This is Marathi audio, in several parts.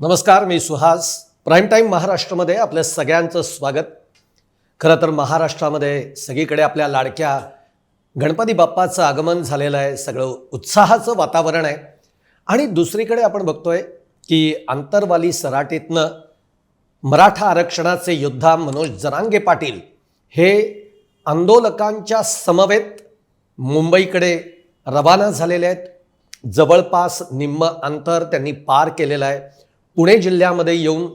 नमस्कार मी सुहास. प्राईम टाईम महाराष्ट्रामध्ये आपल्या सगळ्यांचं स्वागत. खरं तर महाराष्ट्रामध्ये सगळीकडे आपल्या लाडक्या गणपती बाप्पाचं आगमन झालेलं आहे. सगळं उत्साहाचं वातावरण आहे. आणि दुसरीकडे आपण बघतोय की आंतरवाली सराटीतनं मराठा आरक्षणाचे योद्धा मनोज जरांगे पाटील हे आंदोलकांच्या समवेत मुंबईकडे रवाना झालेले आहेत. जवळपास निम्म अंतर त्यांनी पार केलेलं आहे. पुणे जिल्ह्यामध्ये येऊन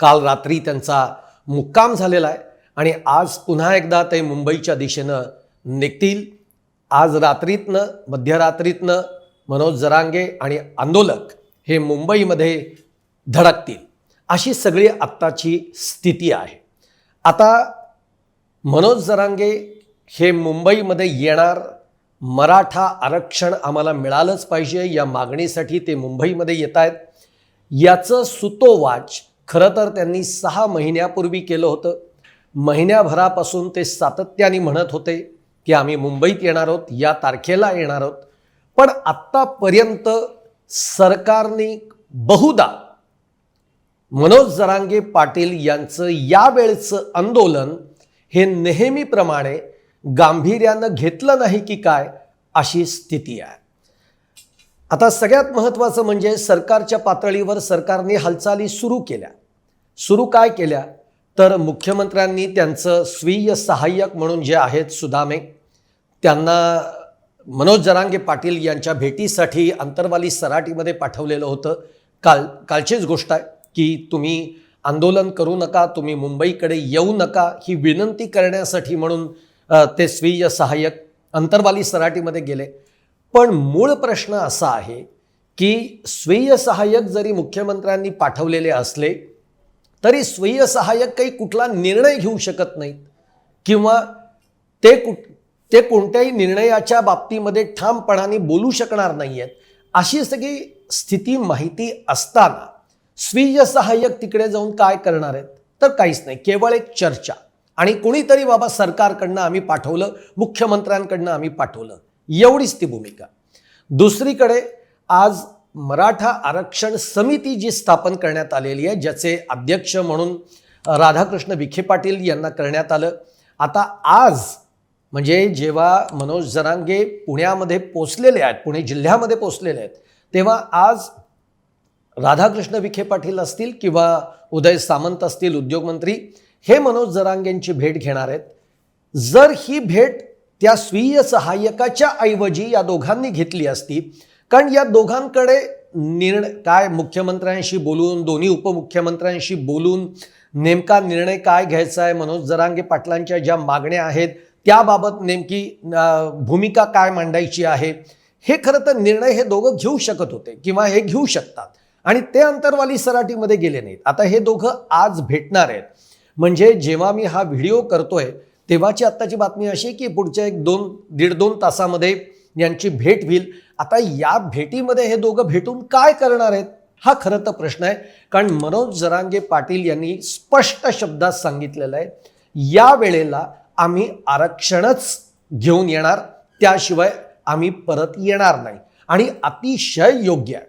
काल रात्री त्यांचा मुक्काम झालेला आहे आणि आज पुन्हा एकदा ते मुंबईच्या दिशेनं निघतील. आज रात्रीतनं मध्यरात्रीतनं मनोज जरांगे आणि आंदोलक हे मुंबईमध्ये धडकतील. अशी सगळी आत्ताची स्थिती आहे. आता मनोज जरांगे हे मुंबईमध्ये येणार. मराठा आरक्षण आम्हाला मिळालंच पाहिजे या मागणीसाठी ते मुंबईमध्ये येत आहेत याचं सुतोवाच खरं तर त्यांनी सहा महिन्यापूर्वी केलं होतं. महिन्याभरापासून ते सातत्याने म्हणत होते की आम्ही मुंबईत येणार आहोत या तारखेला येणार आहोत. पण आत्तापर्यंत सरकारने बहुदा मनोज जरांगे पाटील यांचं यावेळचं आंदोलन हे नेहमीप्रमाणे गांभीर्यानं घेतलं नाही की काय अशी स्थिती आहे. आता सगळ्यात महत्त्वाचं म्हणजे सरकारच्या पातळीवर सरकारने हालचाली सुरू केल्या. सुरू काय केल्या? तर मुख्यमंत्र्यांनी त्यांचं स्वीय सहाय्यक म्हणून जे आहेत सुदामे त्यांना मनोज जरांगे पाटील यांच्या भेटीसाठी अंतरवाली सराटीमध्ये पाठवलेलं होतं. काल कालचीच गोष्ट आहे की तुम्ही आंदोलन करू नका तुम्ही मुंबईकडे येऊ नका ही विनंती करण्यासाठी म्हणून ते स्वीय सहाय्यक अंतरवाली सराटीमध्ये गेले. पण मूळ प्रश्न असा आहे की स्वीय सहाय्यक जरी मुख्यमंत्र्यांनी पाठवलेले असले तरी स्वीय सहाय्यक काही कुठला निर्णय घेऊ शकत नाहीत. किंवा ते कुठ ते कोणत्याही निर्णयाच्या बाबतीमध्ये ठामपणाने बोलू शकणार नाही आहेत अशी सगळी स्थिती माहिती असताना स्वीय सहाय्यक तिकडे जाऊन काय करणार आहेत? तर काहीच नाही. केवळ एक चर्चा. आणि कोणीतरी बाबा सरकारकडनं आम्ही पाठवलं मुख्यमंत्र्यांकडनं आम्ही पाठवलं. एवढीच ती भूमिका. दुसरीकडे आज मराठा आरक्षण समिती जी स्थापन करण्यात आलेली आहे ज्याचे अध्यक्ष म्हणून राधाकृष्ण विखे पाटील यांना करण्यात आलं. आता आज म्हणजे जेव्हा मनोज जरांगे पुण्यामध्ये पोचलेले आहेत पुणे जिल्ह्यामध्ये पोचलेले आहेत तेव्हा आज राधाकृष्ण विखे पाटील असतील किंवा उदय सामंत असतील उद्योगमंत्री हे मनोज जरांगेंची भेट घेणार आहेत. जर ही भेट त्या स्वीय सहाय्यकाच्या ऐवजी या दोघांनी घेतली असती. कारण या दोघांकडे निर्णय काय मुख्यमंत्र्यांशी बोलून दोन्ही उपमुख्यमंत्र्यांशी बोलून नेमका निर्णय काय घ्यायचा आहे मनोज जरांगे पाटलांच्या ज्या मागण्या आहेत त्याबाबत नेमकी भूमिका काय मांडायची आहे हे खरं तर निर्णय हे दोघं घेऊ शकत होते किंवा हे घेऊ शकतात. आणि ते अंतरवाली सराटीमध्ये गेले नाहीत. आता हे दोघं आज भेटणार आहेत. म्हणजे जेव्हा मी हा व्हिडिओ करतोय तेव्हाची आत्ताची बातमी अशी की पुढच्या एक दोन दीड दोन तासामध्ये यांची भेट होईल. आता या भेटीमध्ये हे दोघं भेटून काय करणार आहेत हा खरं तर प्रश्न आहे. कारण मनोज जरांगे पाटील यांनी स्पष्ट शब्दात सांगितलेलं आहे या वेळेला आम्ही आरक्षणच घेऊन येणार त्याशिवाय आम्ही परत येणार नाही. आणि अतिशय योग्य आहे.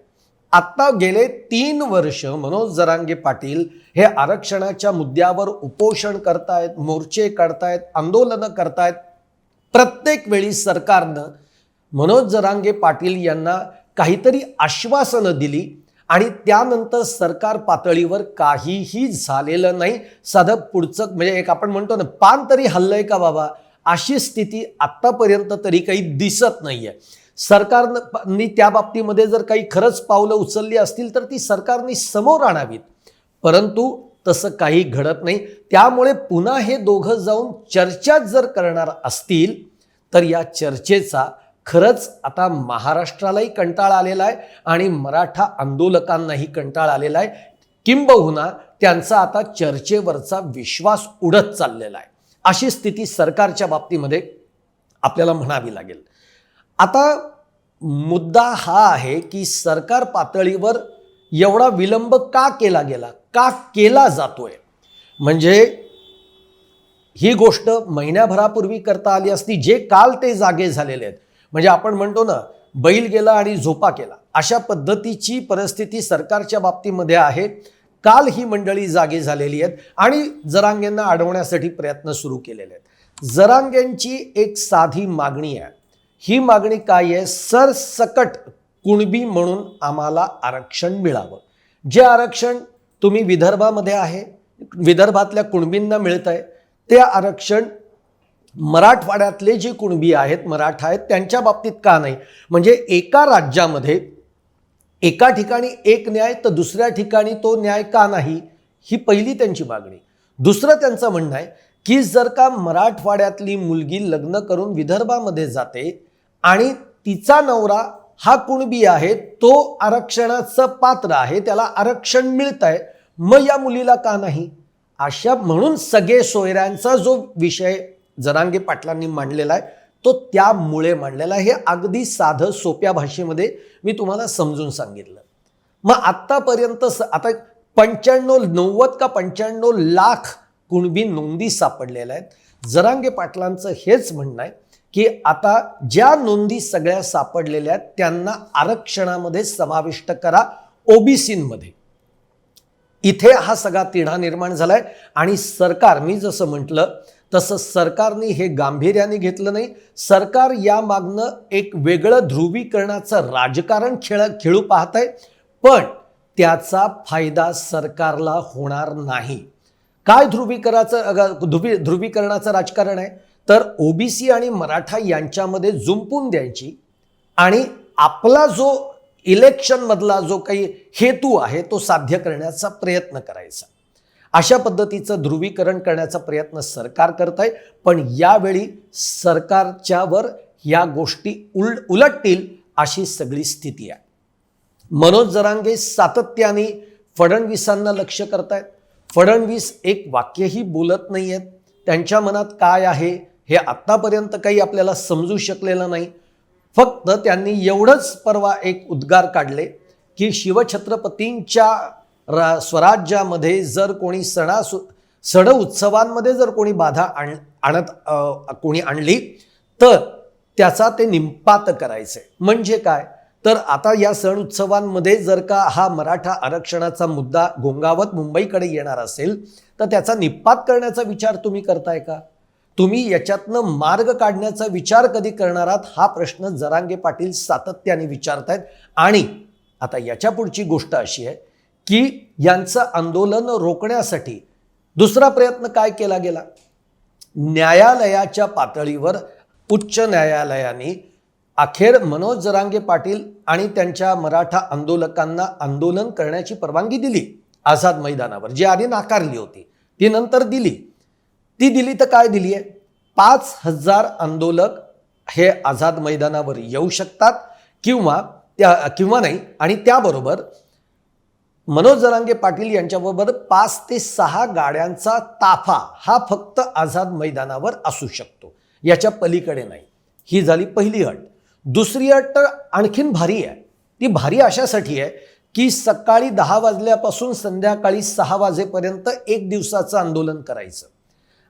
आत्ता गेले तीन वर्ष मनोज जरांगे पाटील हे आरक्षणाच्या मुद्द्यावर उपोषण करतायत मोर्चे काढतायत आंदोलनं करतायत. प्रत्येक वेळी सरकारनं मनोज जरांगे पाटील यांना काहीतरी आश्वासनं दिली आणि त्यानंतर सरकार पातळीवर काहीही झालेलं नाही. साधं पुढचं म्हणजे एक आपण म्हणतो ना पान तरी हल्लंय का बाबा? अशी स्थिती आत्तापर्यंत तरी काही दिसत नाहीये. सरकारनं त्या बाबतीमध्ये जर काही खरंच पावलं उचलली असतील तर ती सरकारने समोर आणावीत. परंतु तसं काही घडत नाही. त्यामुळे पुन्हा हे दोघं जाऊन चर्चाच जर करणार असतील तर या चर्चेचा खरंच आता महाराष्ट्रालाही कंटाळा आलेला आहे आणि मराठा आंदोलकांनाही कंटाळा आलेला आहे. किंबहुना त्यांचा आता चर्चेवरचा विश्वास उडत चाललेला आहे. अशी स्थिती सरकारच्या बाबतीमध्ये आपल्याला म्हणावी लागेल. आता मुद्दा हा आहे की सरकार पातळीवर एवढा विलंब का केला गेला का केला जातोय? म्हणजे ही गोष्ट महिन्याभरापूर्वी करता आली असती जे काल ते जागे झालेले आहेत. म्हणजे आपण म्हणतो ना बैल गेला आणि झोपा केला. अशा पद्धतीची परिस्थिती सरकारच्या बाबतीमध्ये आहे. काल ही मंडळी जागी झालेली आहेत आणि जरांगेंना अडवण्यासाठी प्रयत्न सुरू केलेले आहेत. जरांगेंची एक साधी मागणी आहे. ही मागणी काय आहे? सरसकट कुणबी म्हणून आम्हाला आरक्षण मिळावं. जे आरक्षण तुम्ही विदर्भामध्ये आहे विदर्भातल्या कुणबींना मिळत आहे ते आरक्षण मराठवाड्यातले जे कुणबी आहेत मराठा आहेत त्यांच्या बाबतीत का नाही? म्हणजे एका राज्यामध्ये एका ठिकाणी एक न्याय तर दुसऱ्या ठिकाणी तो न्याय का नाही? ही पहिली त्यांची मागणी. दुसरं त्यांचं म्हणणं आहे की जर का मराठवाड्यातली मुलगी लग्न करून विदर्भामध्ये जाते आणि तिचा नवरा हा कुणबी आहे तो आरक्षणाचं पात्र आहे त्याला आरक्षण मिळत आहे मग या मुलीला का नाही? अशा म्हणून सगळे सोयऱ्यांचा जो विषय जरांगे पाटलांनी मांडलेला आहे तो त्यामुळे मांडलेला आहे. हे अगदी साधं सोप्या भाषेमध्ये मी तुम्हाला समजून सांगितलं. मग आत्तापर्यंत स आता पंच्याण्णव नव्वद का पंच्याण्णव लाख कुणबी नोंदी सापडलेल्या आहेत. जरांगे पाटलांचं हेच म्हणणं आहे की आता ज्या नोंदी सगळ्या सापडलेल्या आहेत त्यांना आरक्षणामध्ये समाविष्ट करा ओबीसीमध्ये. इथे हा सगळा तिढा निर्माण झालाय आणि सरकार मी जसं म्हटलं तसं सरकारने हे गांभीर्याने घेतलं नाही. सरकार या मागनं एक वेगळं ध्रुवीकरणाचं राजकारण खेळ खेळू पाहत आहे पण त्याचा फायदा सरकारला होणार नाही. काय ध्रुवीकराचं ध्रुवी ध्रुवीकरणाचं राजकारण आहे? तर ओबीसी आणि मराठा यांच्यामध्ये जुंपून द्यायची आणि आपला जो इलेक्शनमधला जो काही हेतू आहे तो साध्य करण्याचा प्रयत्न करायचा. अशा पद्धतीचं ध्रुवीकरण करण्याचा प्रयत्न सरकार करत आहे पण यावेळी सरकारच्यावर या गोष्टी उल उलटतील अशी सगळी स्थिती आहे. मनोज जरांगे सातत्याने फडणवीसांना लक्ष करतायत. फडणवीस एक वाक्यही बोलत नाही आहेत त्यांच्या मनात काय आहे? हे आत्तापर्यंत काही आपल्याला समजू शकलेलं नाही. फक्त त्यांनी एवढंच परवा एक उद्गार काढले की शिवछत्रपतींच्या रा स्वराज्यामध्ये जर कोणी सणासु सण उत्सवांमध्ये जर कोणी बाधा आण आणत कोणी आणली तर त्याचा ते निंपात करायचे. म्हणजे काय? तर आता या सण उत्सवांमध्ये जर का हा मराठा आरक्षणाचा मुद्दा घोंगावत मुंबईकडे येणार असेल तर त्याचा निपात करण्याचा विचार तुम्ही करताय का? तुम्ही याच्यातनं मार्ग काढण्याचा विचार कधी करणार आहात? हा प्रश्न जरांगे पाटील सातत्याने विचारतायत. आणि आता याच्या पुढची गोष्ट अशी आहे की यांचं आंदोलन रोखण्यासाठी दुसरा प्रयत्न काय केला गेला? न्यायालयाच्या पातळीवर उच्च न्यायालयाने अखेर मनोज जरांगे पाटील आणि त्यांच्या मराठा आंदोलकांना आंदोलन करण्याची परवानगी दिली. आझाद मैदानावर जी आधी नाकारली होती ती नंतर दिली. ती दिली तर काय दिली आहे पाच हजार आंदोलक हे आझाद मैदानावर येऊ शकतात किंवा त्या किंवा नाही. आणि त्याबरोबर मनोज जरांगे पाटील यांच्याबरोबर पाच ते सहा गाड्यांचा ताफा हा फक्त आझाद मैदानावर असू शकतो. याच्या पलीकडे नाही. ही झाली पहिली अट. दुसरी अट तर आणखीन भारी आहे. ती भारी अशासाठी आहे की सकाळी दहा वाजल्यापासून संध्याकाळी सहा वाजेपर्यंत एक दिवसाचं आंदोलन करायचं.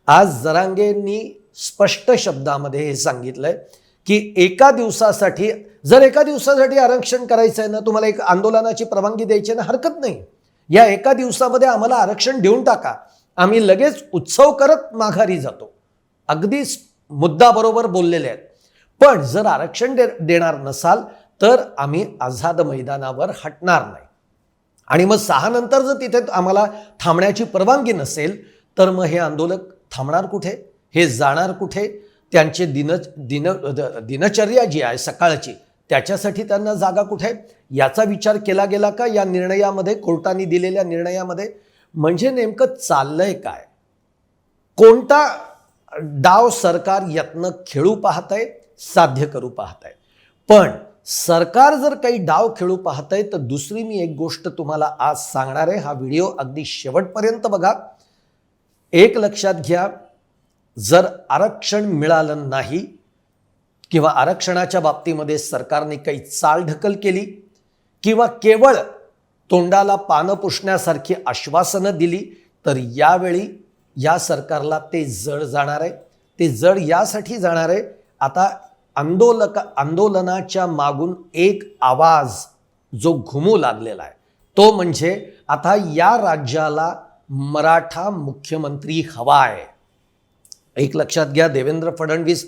आज जरांगेंनी स्पष्ट शब्दामध्ये हे सांगितलंय की एका दिवसासाठी जर एका दिवसासाठी आरक्षण करायचं आहे ना तुम्हाला एक आंदोलनाची परवानगी द्यायची ना हरकत नाही. या एका दिवसामध्ये आम्हाला आरक्षण देऊन टाका. आम्ही लगेच उत्सव करत माघारी जातो. अगदी मुद्दा बरोबर बोललेले आहेत. पण जर आरक्षण दे देणार नसाल तर आम्ही आझाद मैदानावर हटणार नाही. आणि मग सहा नंतर जर तिथे आम्हाला थांबण्याची परवानगी नसेल तर मग हे आंदोलक थांबणार कुठे? हे जाणार कुठे? त्यांचे दिन दिन दिनचर्या जी आहे सकाळची त्याच्यासाठी त्यांना जागा कुठे? आहे? याचा विचार केला गेला का? या निर्णयामध्ये कोर्टाने दिलेल्या निर्णयामध्ये? म्हणजे नेमकं चाललंय काय? कोणता डाव सरकार यत्न खेळू पाहत आहे साध्य करू पाहत आहे पण सरकार जर काही डाव खेळू पाहत आहे तर दुसरी मी एक गोष्ट तुम्हाला आज सांगणार आहे. हा व्हिडिओ अगदी शेवटपर्यंत बघा. एक लक्षात घ्या जर आरक्षण मिळालं नाही किंवा आरक्षणाच्या बाबतीमध्ये सरकारने काही चालढकल केली किंवा केवळ तोंडाला पानं पुसण्यासारखी आश्वासनं दिली तर यावेळी या सरकारला ते जड जाणार आहे. ते जड यासाठी जाणार आहे. आता आंदोलक आंदोलनाच्या मागून एक आवाज जो घुमू लागलेला आहे तो म्हणजे आता या राज्याला मराठा मुख्यमंत्री हवा आहे. एक लक्षात घ्या देवेंद्र फडणवीस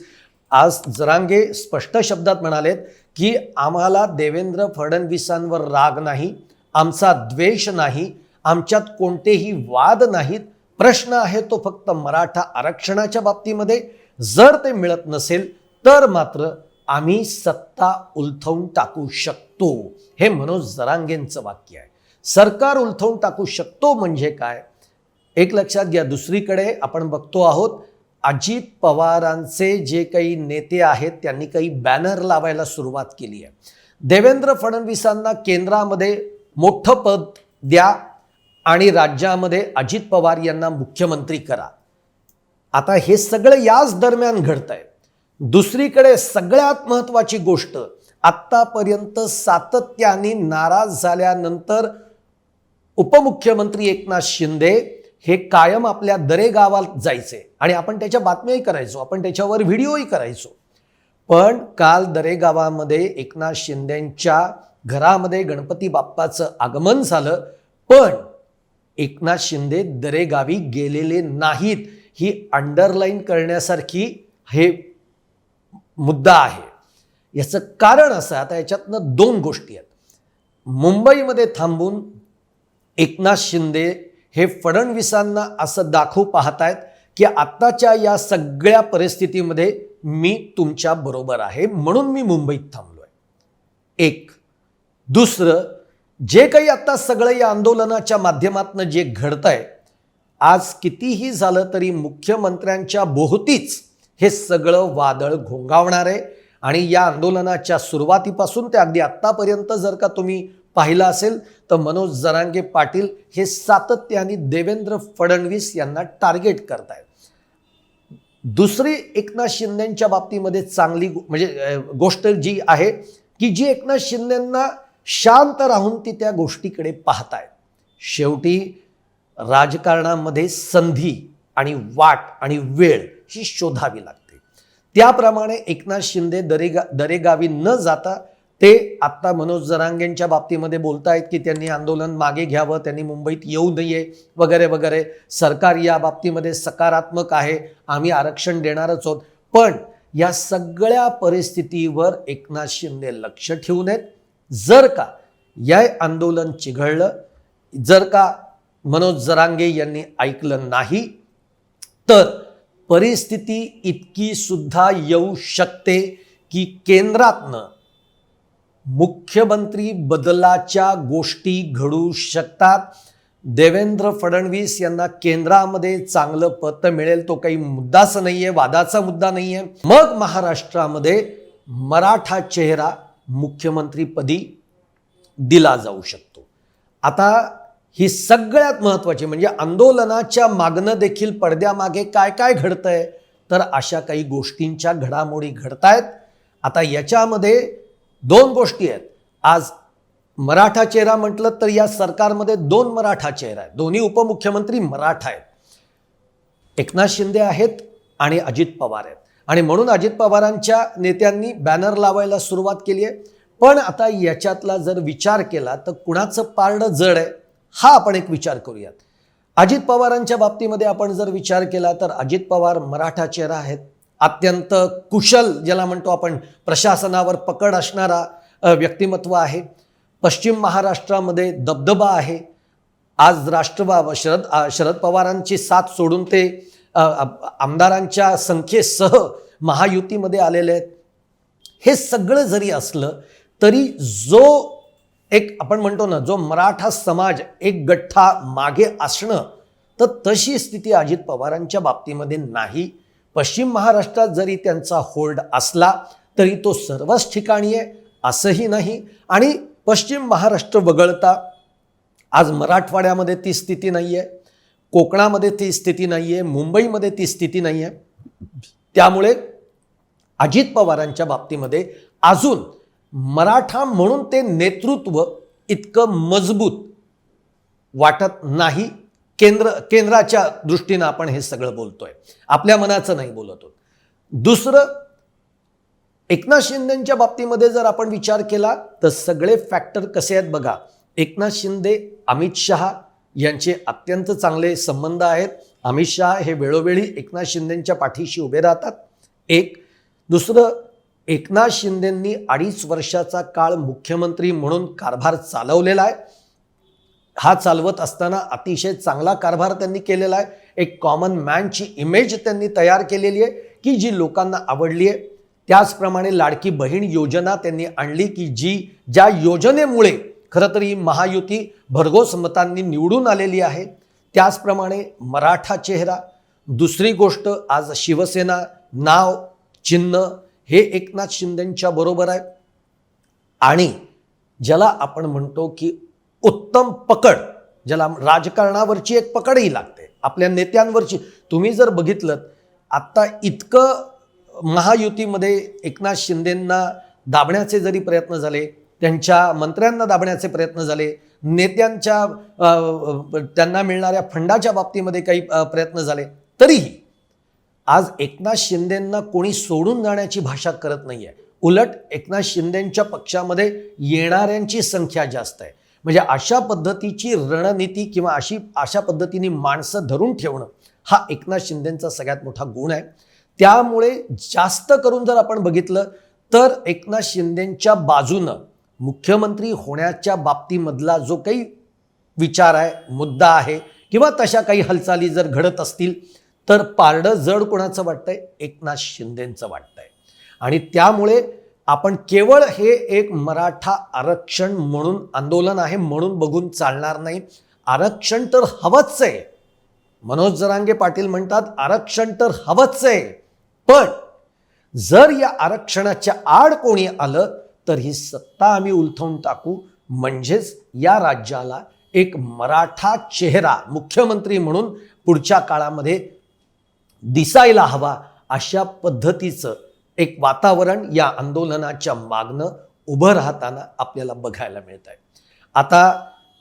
आज जरांगे स्पष्ट शब्दात म्हणालेत की आम्हाला देवेंद्र फडणवीसांवर राग नाही आमचा द्वेष नाही आमच्यात कोणतेही वाद नाहीत. प्रश्न आहे तो फक्त मराठा आरक्षणाच्या बाबतीमध्ये. जर ते मिळत नसेल तर मात्र आम्ही सत्ता उलथवून टाकू शकतो. हे मनोज जरांगेंचं वाक्य आहे. सरकार उलथवून टाकू शकतो म्हणजे काय? एक लक्षात घ्या दुसरीकडे आपण बघतो आहोत अजित पवारांचे जे काही नेते आहेत त्यांनी काही बॅनर लावायला सुरुवात केली आहे. देवेंद्र फडणवीसांना केंद्रामध्ये मोठं पद द्या आणि राज्यामध्ये अजित पवार यांना मुख्यमंत्री करा. आता हे सगळं याच दरम्यान घडत आहे दुसरीकडे सगळ्यात महत्त्वाची गोष्ट आत्तापर्यंत सातत्याने नाराज झाल्यानंतर उपमुख्यमंत्री एकनाथ शिंदे हे कायम आपल्या दरे गावात जायचे आणि आपण त्याच्या बातम्याही करायचो आपण त्याच्यावर व्हिडिओही करायचो. पण काल दरे गावामध्ये एकनाथ शिंदेंच्या घरामध्ये गणपती बाप्पाचं आगमन झालं पण एकनाथ शिंदे दरेगावी गेलेले नाहीत. ही अंडरलाईन करण्यासारखी हे मुद्दा आहे. याचं कारण असं आता याच्यातनं दोन गोष्टी आहेत. मुंबईमध्ये थांबून एकनाथ शिंदे हे फडणवीसांना असं दाखवू पाहतायत की आत्ताच्या या सगळ्या परिस्थितीमध्ये मी तुमच्या बरोबर आहे म्हणून मी मुंबईत थांबलो आहे एक. दुसरं जे काही आत्ता सगळं या आंदोलनाच्या माध्यमातून जे घडतंय आज कितीही झालं तरी मुख्यमंत्र्यांच्या भोवतीच हे सगळं वादळ घोंगावणार आहे आणि या आंदोलनाच्या सुरुवातीपासून ते अगदी आत्तापर्यंत जर का तुम्ही पाहिलं असेल तर मनोज जरांगे पाटील हे सातत्याने देवेंद्र फडणवीस यांना टार्गेट करतायत. दुसरी एकनाथ शिंदेच्या बाबतीमध्ये चांगली म्हणजे गोष्ट जी आहे की जी एकनाथ शिंदेंना शांत राहून ती त्या गोष्टीकडे पाहतायत. शेवटी राजकारणामध्ये संधी आणि वाट आणि वेळ ही शोधावी लागते. त्याप्रमाणे एकनाथ शिंदे दरेगा दरेगावी न जाता ते आत्ता मनोज जरांगेंच्या बाबतीमध्ये बोलतायत की त्यांनी आंदोलन मागे घ्यावं त्यांनी मुंबईत येऊ नये वगैरे वगैरे. सरकार या बाबतीमध्ये सकारात्मक आहे आम्ही आरक्षण देणारच आहोत. पण या सगळ्या परिस्थितीवर एकनाथ शिंदे लक्ष ठेवून आहेत जर का या आंदोलन चिघळलं जर का मनोज जरांगे यांनी ऐकलं नाही तर परिस्थिती इतकी सुद्धा येऊ शकते की केंद्रातनं मुख्यमंत्री बदलाच्या गोष्टी घडू शकतात. देवेंद्र फडणवीस यांना केंद्रामध्ये चांगलं पत मिळेल तो काही मुद्दाच नाहीये वादाचा मुद्दा नाहीये. मग महाराष्ट्रामध्ये मराठा चेहरा मुख्यमंत्रीपदी दिला जाऊ शकतो. आता ही सगळ्यात महत्त्वाची म्हणजे आंदोलनाच्या मागणं देखील पडद्यामागे काय काय घडतंय तर अशा काही गोष्टींच्या घडामोडी घडतायत. आता याच्यामध्ये दोन गोष्टी आहेत. आज मराठा चेहरा म्हटलं तर या सरकारमध्ये दोन मराठा चेहरा आहेत. दोन्ही उपमुख्यमंत्री मराठा आहेत. एकनाथ शिंदे आहेत आणि अजित पवार आहेत. आणि म्हणून अजित पवारांच्या नेत्यांनी बॅनर लावायला सुरुवात केली आहे. पण आता याच्यातला जर विचार केला तर कुणाचं पारडं जड आहे हा आपण एक विचार करूयात. अजित पवारांच्या बाबतीमध्ये आपण जर विचार केला तर अजित पवार मराठा चेहरा आहेत. अत्यंत कुशल ज्याला म्हणतो आपण प्रशासनावर पकड असणारा व्यक्तिमत्व आहे. पश्चिम महाराष्ट्रामध्ये दबदबा आहे. आज राष्ट्रवा शरद शरद पवारांची साथ सोडून ते आमदारांच्या संख्येसह महायुतीमध्ये आलेले आहेत. हे सगळं जरी असलं तरी जो एक आपण म्हणतो ना जो मराठा समाज एक गठ्ठा मागे असणं तर तशी स्थिती अजित पवारांच्या बाबतीमध्ये नाही. पश्चिम महाराष्ट्रात जरी त्यांचा होल्ड असला तरी तो सर्वच ठिकाणी आहे असंही नाही. आणि पश्चिम महाराष्ट्र वगळता आज मराठवाड्यामध्ये ती स्थिती नाही आहे कोकणामध्ये ती स्थिती नाही आहे मुंबईमध्ये ती स्थिती नाही आहे त्यामुळे अजित पवारांच्या बाबतीमध्ये अजून मराठा म्हणून ते नेतृत्व इतकं मजबूत वाटत नाही. केंद्र केंद्राच्या दृष्टीनं आपण हे सगळं बोलतोय. आपल्या मनाचं नाही बोलत दुसरं एकनाथ शिंदेच्या बाबतीमध्ये जर आपण विचार केला तर सगळे फॅक्टर कसे आहेत बघा. एकनाथ शिंदे अमित शहा यांचे अत्यंत चांगले संबंध आहेत. अमित शहा हे वेळोवेळी एकनाथ शिंदेच्या पाठीशी उभे राहतात. एक. दुसरं एकनाथ शिंदेंनी अडीच वर्षाचा काळ मुख्यमंत्री म्हणून कारभार चालवलेला आहे. हा चालवत असताना अतिशय चांगला कारभार त्यांनी केलेला आहे. एक कॉमन मॅनची इमेज त्यांनी तयार केलेली आहे की जी लोकांना आवडली आहे. त्याचप्रमाणे लाडकी बहीण योजना त्यांनी आणली की जी ज्या योजनेमुळे खरं तर ही महायुती भरघोस मतांनी निवडून आलेली आहे. त्याचप्रमाणे मराठा चेहरा दुसरी गोष्ट आज शिवसेना नाव चिन्ह हे एकनाथ शिंदेंच्या बरोबर आहे. आणि ज्याला आपण म्हणतो की उत्तम पकड ज्याला राजकारणावरची एक पकडही लागते आपल्या नेत्यांवरची. तुम्ही जर बघितलं आत्ता इतकं महायुतीमध्ये एकनाथ शिंदेंना दाबण्याचे जरी प्रयत्न झाले त्यांच्या मंत्र्यांना दाबण्याचे प्रयत्न झाले नेत्यांच्या त्यांना मिळणाऱ्या फंडाच्या बाबतीमध्ये काही प्रयत्न झाले तरीही आज एकनाथ शिंदेंना कोणी सोडून जाण्याची भाषा करत नाही आहे उलट एकनाथ शिंदेंच्या पक्षामध्ये येणाऱ्यांची संख्या जास्त आहे. म्हणजे अशा पद्धतीची रणनीती किंवा अशी अशा पद्धतीने माणसं धरून ठेवणं हा एकनाथ शिंदेंचा सगळ्यात मोठा गुण आहे. त्यामुळे जास्त करून जर आपण बघितलं तर एकनाथ शिंदेंच्या बाजूनं मुख्यमंत्री होण्याच्या बाबतीमधला जो काही विचार आहे मुद्दा आहे किंवा तशा काही हालचाली जर घडत असतील तर पारडं जड कोणाचं वाटतंय? एकनाथ शिंदेंचं वाटतंय. आणि त्यामुळे आपण केवळ हे एक मराठा आरक्षण म्हणून आंदोलन आहे म्हणून बघून चालणार नाही. आरक्षण तर हवंच आहे. मनोज जरांगे पाटील म्हणतात आरक्षण तर हवंच आहे. पण जर या आरक्षणाच्या आड कोणी आलं तर ही सत्ता आम्ही उलथवून टाकू. म्हणजेच या राज्याला एक मराठा चेहरा मुख्यमंत्री म्हणून पुढच्या काळामध्ये दिसायला हवा अशा पद्धतीचं एक वातावरण या आंदोलनाच्या मागणं उभं राहताना आपल्याला बघायला मिळत आहे आता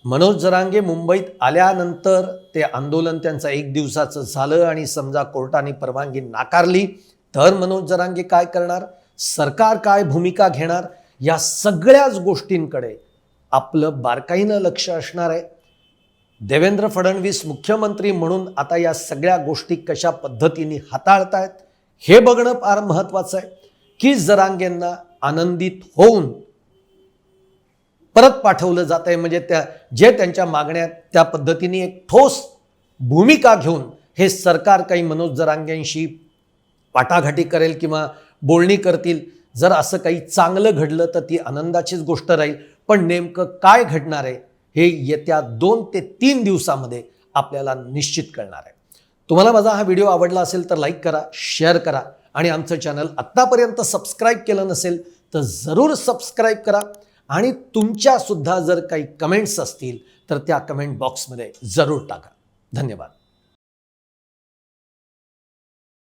मनोज जरांगे मुंबईत आल्यानंतर ते आंदोलन त्यांचं एक दिवसाचं झालं आणि समजा कोर्टाने परवानगी नाकारली तर मनोज जरांगे काय करणार? सरकार काय भूमिका घेणार? या सगळ्याच गोष्टींकडे आपलं बारकाईनं लक्ष असणार आहे. देवेंद्र फडणवीस मुख्यमंत्री म्हणून आता या सगळ्या गोष्टी कशा पद्धतीने हाताळतायत? हे बघणं फार महत्त्वाचं आहे की जरांगेंना आनंदित होऊन परत पाठवलं जात आहे. म्हणजे त्या जे त्यांच्या मागण्या त्या पद्धतीने एक ठोस भूमिका घेऊन हे सरकार काही मनोज जरांगेंशी वाटाघाटी करेल किंवा बोलणी करतील. जर असं काही चांगलं घडलं तर ती आनंदाचीच गोष्ट राहील. पण नेमकं काय घडणार आहे हे येत्या दोन ते तीन दिवसामध्ये आपल्याला निश्चित कळणार आहे. तुम्हाला माझा हा व्हिडिओ आवडला असेल तर लाईक करा शेअर करा आणि आमचं चॅनल आत्तापर्यंत सबस्क्राईब केलं नसेल तर जरूर सबस्क्राईब करा आणि तुमच्यासुद्धा जर काही कमेंट्स असतील तर त्या कमेंट बॉक्समध्ये जरूर टाका. धन्यवाद.